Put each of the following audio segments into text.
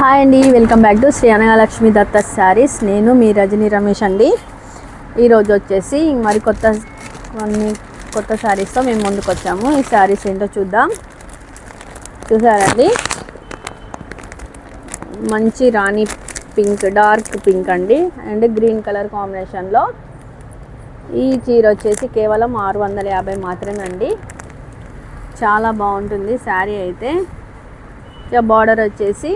Hi అండి welcome back to Shri Anagalakshmi Datta sarees. నేను మీ రజనీ రమేష్ అండి. ఈరోజు వచ్చేసి మరి కొత్త కొన్ని కొత్త శారీస్తో మేము ముందుకు వచ్చాము. ఈ శారీస్ ఏంటో చూద్దాం. చూసారండి? మంచి రాణి పింక్ డార్క్ పింక్ అండి. అండ్ గ్రీన్ కలర్ కాంబినేషన్లో ఈ చీర వచ్చేసి కేవలం ఆరు వందల యాభై మాత్రమే అండి చాలా బాగుంటుంది శారీ అయితే. ఇక బార్డర్ వచ్చేసి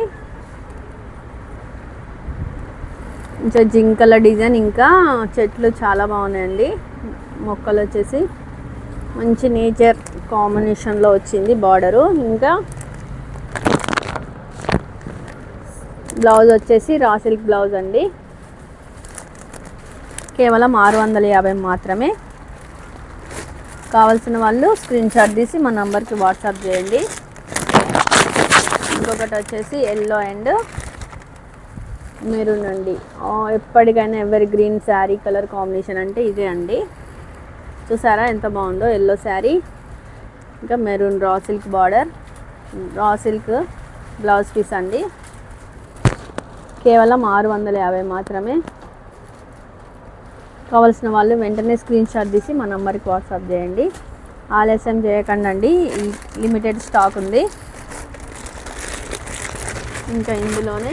ఇంకా జింకల డిజైన్ ఇంకా చెట్లు చాలా బాగున్నాయండి. మొక్కలు వచ్చేసి మంచి నేచర్ కాంబినేషన్లో వచ్చింది బార్డరు. ఇంకా బ్లౌజ్ వచ్చేసి రా సిల్క్ బ్లౌజ్ అండి. కేవలం ఆరు వందల యాభై మాత్రమే. కావాల్సిన వాళ్ళు స్క్రీన్ షాట్ తీసి మా నంబర్కి వాట్సాప్ చేయండి. ఇంకొకటి వచ్చేసి ఎల్లో అండ్ మెరూన్ అండి. ఎప్పటికైనా ఎవరి గ్రీన్ శారీ కలర్ కాంబినేషన్ అంటే ఇదే అండి. చూసారా ఎంత బాగుందో? ఎల్లో శారీ ఇంకా maroon raw silk border raw silk blouse piece అండి. కేవలం ఆరు వందల యాభై మాత్రమే. కావాల్సిన వాళ్ళు వెంటనే స్క్రీన్ షాట్ తీసి మా నెంబర్కి వాట్సాప్ చేయండి. ఆలస్యం చేయకండి అండి లిమిటెడ్ స్టాక్ ఉంది. ఇంకా ఇందులోనే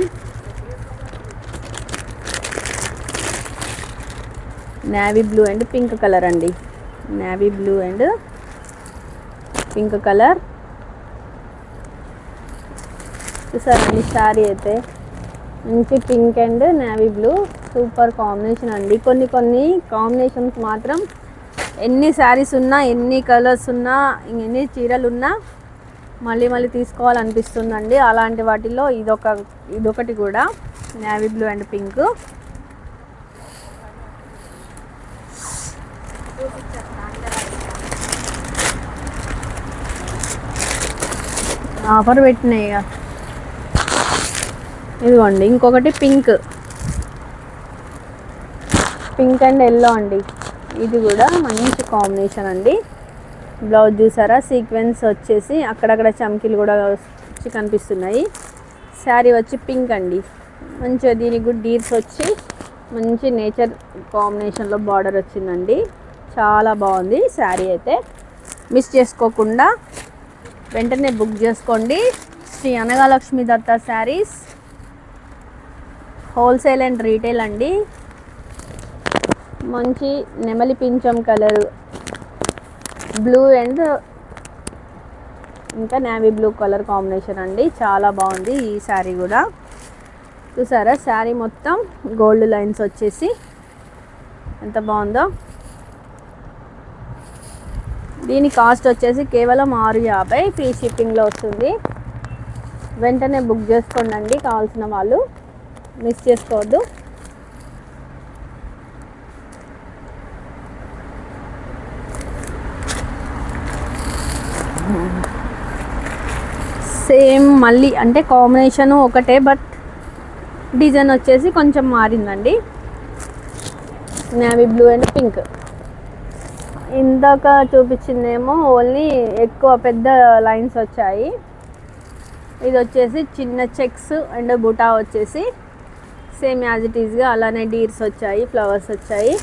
navy blue and pink colour అండి. Navy blue and pink colour చూసారండి శారీ అయితే. మంచి pink and navy blue super combination అండి. కొన్ని కొన్ని కాంబినేషన్స్ మాత్రం ఎన్ని శారీస్ ఉన్నా ఎన్ని కలర్స్ ఉన్నా ఎన్ని చీరలు ఉన్నా మళ్ళీ మళ్ళీ తీసుకోవాలనిపిస్తుందండి. అలాంటి వాటిలో ఇదొక ఇదొకటి కూడా. Navy blue and pink offer పెట్టినాయి ఇక. ఇదిగోండి ఇంకొకటి పింక్. పింక్ అండ్ ఎల్లో అండి. ఇది కూడా మంచి కాంబినేషన్ అండి. బ్లౌజ్ చూసారా? సీక్వెన్స్ వచ్చేసి అక్కడక్కడ చమ్కీలు కూడా వచ్చి కనిపిస్తున్నాయి. శారీ వచ్చి పింక్ అండి. మంచిగా దీనికి కూడా డీర్స్ వచ్చి మంచి నేచర్ కాంబినేషన్లో బార్డర్ వచ్చిందండి. చాలా బాగుంది శారీ అయితే. మిస్ చేసుకోకుండా వెంటనే బుక్ చేసుకోండి. Shri Anagalakshmi Datta sarees. Wholesale and retail అండి. మంచి నెమలి పించం కలర్. బ్లూ అండ్ ఇంకా నేవీ బ్లూ కలర్ కాంబినేషన్ అండి. చాలా బాగుంది ఈ శారీ కూడా. చూసారా? శారీ మొత్తం గోల్డ్ లైన్స్ వచ్చేసి ఎంత బాగుందో. దీని కాస్ట్ వచ్చేసి కేవలం ఆరు యాభై ఫ్రీ షిప్పింగ్లో వస్తుంది. వెంటనే బుక్ చేసుకోండి కావాల్సిన వాళ్ళు. మిస్ చేసుకోవద్దు. సేమ్ మళ్ళీ అంటే కాంబినేషన్ ఒకటే బట్ డిజైన్ వచ్చేసి కొంచెం మారిందండి. Navy blue and pink. ఇందాక చూపించిందేమో ఓన్లీ ఎక్కువ పెద్ద లైన్స్ వచ్చాయి. ఇది వచ్చేసి చిన్న చెక్స్ అండ్ బుటా వచ్చేసి సేమ్ యాజ్ ఇట్ ఈస్గా అలానే డీర్స్ వచ్చాయి ఫ్లవర్స్ వచ్చాయి.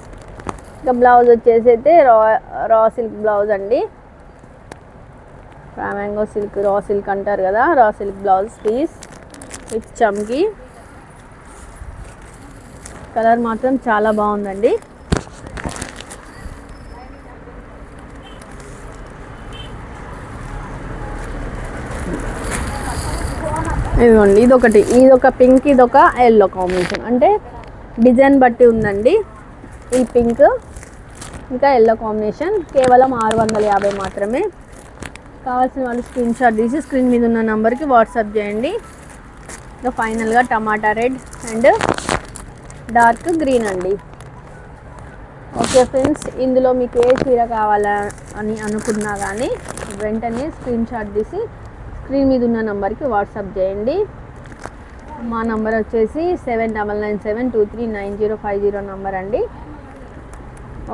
ఇంకా బ్లౌజ్ వచ్చేసి అయితే రా రా సిల్క్ బ్లౌజ్ అండి. రామాంగో సిల్క్ రా సిల్క్ అంటారు కదా raw silk blouse piece with చమ్కి. Colour మాత్రం చాలా బాగుందండి. ఇదిగోండి ఇదొకటి. ఇదొక పింక్ ఇదొక ఎల్లో కాంబినేషన్ అంటే డిజైన్ బట్టి ఉందండి ఈ పింక్. ఇంకా ఎల్లో కాంబినేషన్ కేవలం ఆరు వందల యాభై మాత్రమే. కావాల్సిన వాళ్ళు స్క్రీన్ షాట్ తీసి స్క్రీన్ మీద ఉన్న నెంబర్కి వాట్సాప్ చేయండి. ఇంకా ఫైనల్గా tomato red and dark green అండి. ఓకే ఫ్రెండ్స్ ఇందులో మీకు ఏ చీర కావాలా అని అనుకున్నా కానీ వెంటనే స్క్రీన్ షాట్ తీసి స్క్రీన్ మీద ఉన్న నెంబర్కి వాట్సాప్ చేయండి. మా నంబర్ వచ్చేసి seven double nine seven two three nine zero five zero number అండి.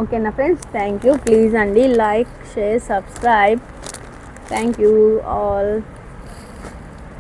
ఓకేనా ఫ్రెండ్స్ థ్యాంక్ యూ ప్లీజ్ అండి like share subscribe thank you all